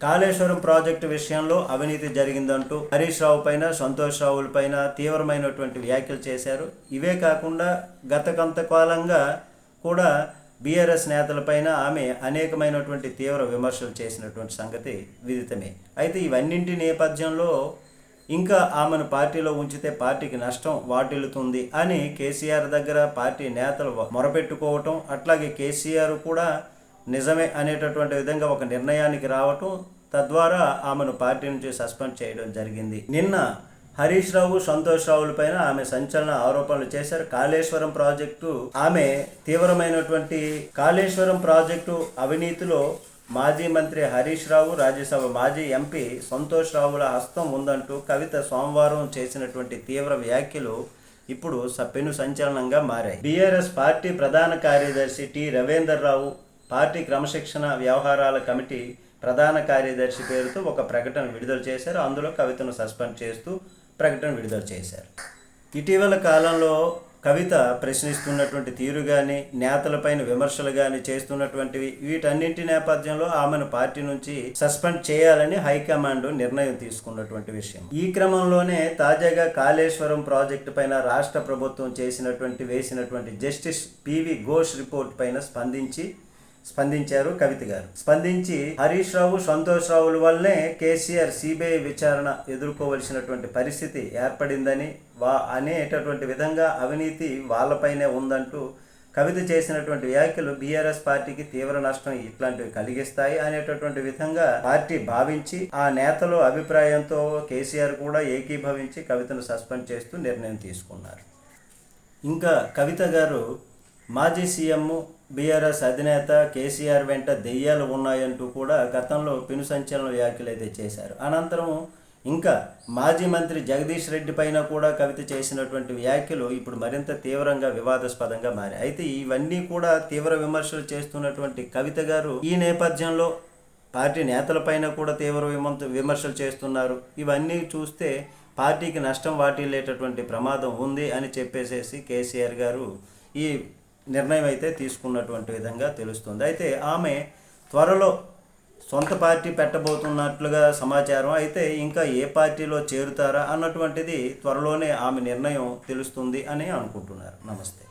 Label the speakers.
Speaker 1: Kaleshwaram project విషయంలో అవినీతి జరిగిందంటూ హరీష్ రావు పైన సంతోష్ రావుల పైన తీవ్రమైనటువంటి వ్యాఖ్యలు చేశారు. ఇవే కాకుండా గత కొంతకాలంగా కూడా బీఆర్ఎస్ నేతలపైన ఆమె అనేకమైనటువంటి తీవ్ర విమర్శలు చేసినటువంటి సంగతి విదితమే. అయితే ఇవన్నింటి నేపథ్యంలో ఇంకా ఆమెను పార్టీలో ఉంచితే పార్టీకి నష్టం వాటిల్లుతుంది అని కేసీఆర్ దగ్గర పార్టీ నేతలు మొరపెట్టుకోవటం అట్లాగే కేసీఆర్ కూడా నిజమే అనేటటువంటి విధంగా ఒక నిర్ణయానికి రావటం తద్వారా ఆమెను పార్టీ నుంచి సస్పెండ్ చేయడం జరిగింది. నిన్న హరీష్ రావు సంతోష్ రావుల పైన ఆమె సంచలన ఆరోపణలు చేశారు. కాళేశ్వరం ప్రాజెక్టు ఆమె తీవ్రమైనటువంటి కాళేశ్వరం ప్రాజెక్టు అవినీతిలో మాజీ మంత్రి హరీష్ రావు రాజ్యసభ మాజీ ఎంపీ సంతోష్ రావుల హస్తం ఉందంటూ కవిత సోమవారం చేసినటువంటి తీవ్ర వ్యాఖ్యలు ఇప్పుడు స- పెను సంచలనంగా మారాయి. బీఆర్ఎస్ పార్టీ ప్రధాన కార్యదర్శి టి రవీందర్ రావు పార్టీ క్రమశిక్షణ వ్యవహారాల కమిటీ ప్రధాన కార్యదర్శి పేరుతో ఒక ప్రకటన విడుదల చేశారు. అందులో కవితను సస్పెండ్ చేస్తూ ప్రకటన విడుదల చేశారు. ఇటీవల కాలంలో కవిత ప్రశ్నిస్తున్నటువంటి తీరు కానీ నేతలపైన విమర్శలు కానీ చేస్తున్నటువంటివి వీటన్నింటి నేపథ్యంలో ఆమెను పార్టీ నుంచి సస్పెండ్ చేయాలని హైకమాండ్ నిర్ణయం తీసుకున్నటువంటి విషయం. ఈ క్రమంలోనే తాజాగా కాళేశ్వరం ప్రాజెక్టు పైన రాష్ట్ర ప్రభుత్వం చేసినటువంటి వేసినటువంటి జస్టిస్ పివి ఘోష్ రిపోర్ట్ పైన స్పందించి స్పందించారు కవిత గారు. స్పందించి హరీష్ రావు సంతోష్ రావుల వల్లనే కేసీఆర్ సిబిఐ విచారణ ఎదుర్కోవలసినటువంటి పరిస్థితి ఏర్పడిందని వా అనేటటువంటి విధంగా అవినీతి వాళ్ళపైనే ఉందంటూ కవిత చేసినటువంటి వ్యాఖ్యలు బీఆర్ఎస్ పార్టీకి తీవ్ర నష్టం ఇట్లాంటివి కలిగిస్తాయి అనేటటువంటి విధంగా పార్టీ భావించి ఆ నేతల అభిప్రాయంతో కేసీఆర్ కూడా ఏకీభవించి కవితను సస్పెండ్ చేస్తూ నిర్ణయం తీసుకున్నారు. ఇంకా కవిత గారు మాజీ సీఎం బీఆర్ఎస్ అధినేత కేసీఆర్ వెంట దెయ్యాలు ఉన్నాయంటూ కూడా గతంలో పెను సంచలన వ్యాఖ్యలు అయితే చేశారు. అనంతరం ఇంకా మాజీ మంత్రి జగదీష్ రెడ్డి పైన కూడా కవిత చేసినటువంటి వ్యాఖ్యలు ఇప్పుడు మరింత తీవ్రంగా వివాదాస్పదంగా మారాయి. అయితే ఇవన్నీ కూడా తీవ్ర విమర్శలు చేస్తున్నటువంటి కవిత గారు ఈ నేపథ్యంలో పార్టీ నేతలపైన కూడా తీవ్ర విమంత విమర్శలు చేస్తున్నారు. ఇవన్నీ చూస్తే పార్టీకి నష్టం వాటిల్లేటటువంటి ప్రమాదం ఉంది అని చెప్పేసేసి కేసీఆర్ గారు ఈ నిర్ణయం అయితే తీసుకున్నటువంటి విధంగా తెలుస్తుంది. అయితే ఆమె త్వరలో సొంత పార్టీ పెట్టబోతున్నట్లుగా సమాచారం అయితే ఇంకా ఏ పార్టీలో చేరుతారా అన్నటువంటిది త్వరలోనే ఆమె నిర్ణయం తెలుస్తుంది అని అనుకుంటున్నారు. నమస్తే.